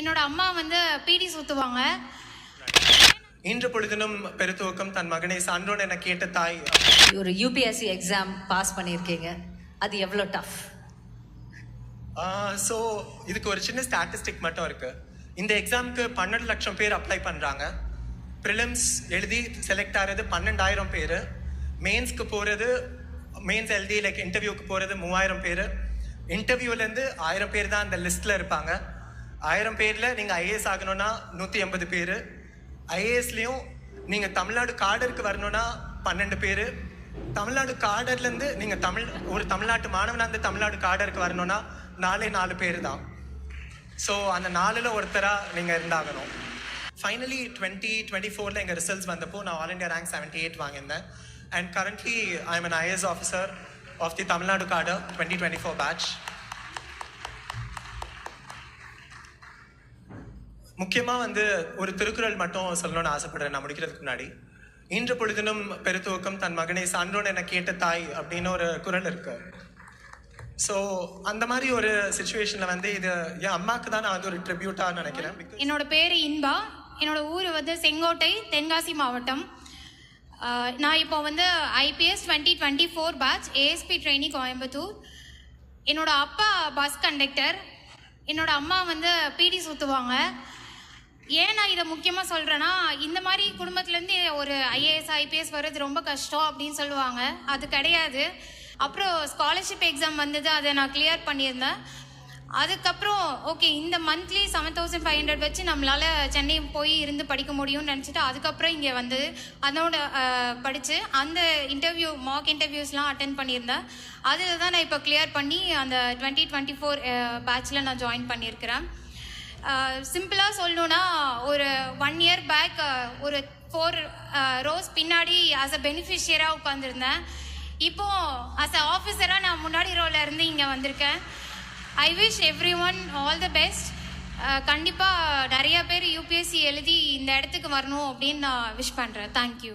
என்னோட அம்மா வந்து பீடி சுற்றுவாங்க இன்று பொழுதினும் பெருத்துவக்கம் தன் மகனை சான்றோன் என கேட்ட தாய். ஒரு யூபிஎஸ்சி எக்ஸாம் பாஸ் பண்ணியிருக்கீங்க. அது எவ்வளோ டஃப் ஸோ இதுக்கு ஒரு சின்ன ஸ்டாட்டிஸ்டிக் மட்டும் இருக்கு. இந்த எக்ஸாமுக்கு பன்னெண்டு லட்சம் பேர் அப்ளை பண்ணுறாங்க ப்ரிலிம்ஸ் எழுதி செலக்ட் ஆகிறது பன்னெண்டாயிரம் பேர். மெயின்ஸ்க்கு போகிறது மெயின்ஸ் எழுதி லைக் இன்டர்வியூக்கு போகிறது மூவாயிரம் பேர். இன்டர்வியூலேருந்து ஆயிரம் பேர் தான் அந்த லிஸ்ட்டில் இருப்பாங்க. ஆயிரம் பேரில் நீங்கள் ஐஏஎஸ் ஆகணும்னா நூற்றி எண்பது பேர். ஐஏஎஸ்லேயும் நீங்கள் தமிழ்நாடு காடருக்கு வரணும்னா பன்னெண்டு பேர். தமிழ்நாடு காடர்லேருந்து நீங்கள் தமிழ் ஒரு தமிழ்நாட்டு மாணவனாக இருந்து தமிழ்நாடு காடருக்கு வரணும்னா நாலே நாலு பேர் தான் ஸோ அந்த நாலில் ஒருத்தராக நீங்கள் இருந்தாகணும். ஃபைனலி டுவெண்ட்டி டுவெண்ட்டி ஃபோரில் எங்கள் ரிசல்ட்ஸ் வந்தப்போ நான் all India rank seventy eight வாங்கியிருந்தேன் and currently I am an IAS officer of the Tamil Nadu cadre twenty twenty four batch முக்கியமாக வந்து ஒரு திருக்குறள் மட்டும் சொல்லணும்னு ஆசைப்படுறேன் நான் முடிக்கிறதுக்கு முன்னாடி. இன்று பொழுதினும் பெருத்துவக்கம் தன் மகனை சான்றோன் என கேட்ட தாய் அப்படின்னு ஒரு குறள் இருக்கு. ஸோ அந்த மாதிரி ஒரு சுச்சுவேஷனில் வந்து இது என் அம்மாக்கு தான் நான் வந்து ஒரு ட்ரிபியூட்டாக நினைக்கிறேன். என்னோட பேர் இன்பா. என்னோட ஊர் வந்து செங்கோட்டை தென்காசி மாவட்டம். நான் இப்போ வந்து IPS twenty twenty four batch ASP trainee Coimbatore. என்னோட அப்பா பஸ் கண்டக்டர் என்னோட அம்மா வந்து பீடி சுற்றுவாங்க ஏன் நான் இதை முக்கியமாக சொல்கிறேன்னா இந்த மாதிரி குடும்பத்துலேருந்து ஒரு ஐஏஎஸ் ஐபிஎஸ் வர்றது ரொம்ப கஷ்டம் அப்படின்னு சொல்லுவாங்க. அது கிடையாது. அப்புறம் ஸ்காலர்ஷிப் எக்ஸாம் வந்தது அதை நான் கிளியர் பண்ணியிருந்தேன். அதுக்கப்புறம் ஓகே இந்த monthly seven thousand five hundred வச்சு நம்மளால் சென்னை போய் இருந்து படிக்க முடியும்னு நினச்சிட்டு அதுக்கப்புறம் இங்கே வந்து அதோட படித்து அந்த இன்டர்வியூ மாக் இன்டர்வியூஸ்லாம் அட்டன் பண்ணியிருந்தேன். அதில் தான் நான் இப்போ கிளியர் பண்ணி அந்த டுவெண்ட்டி டுவெண்ட்டி ஃபோர் பேட்சில் நான் ஜாயின் பண்ணியிருக்கிறேன். சிம்பிளாக சொல்லணுன்னா ஒரு ஒன் இயர் பேக் ஒரு ஃபோர் ரோஸ் பின்னாடி ஆஸ் அ பெனிஃபிஷியராக உட்காந்துருந்தேன் இப்போ ஆஸ் அ ஆஃபீஸராக நான் முன்னாடி ரோல இருந்து இங்கே வந்திருக்கேன். I wish everyone all the best கண்டிப்பாக நிறையா பேர் யூபிஎஸ்சி எழுதி இந்த இடத்துக்கு வரணும் அப்படின்னு நான் விஷ் பண்ணுறேன் தேங்க்யூ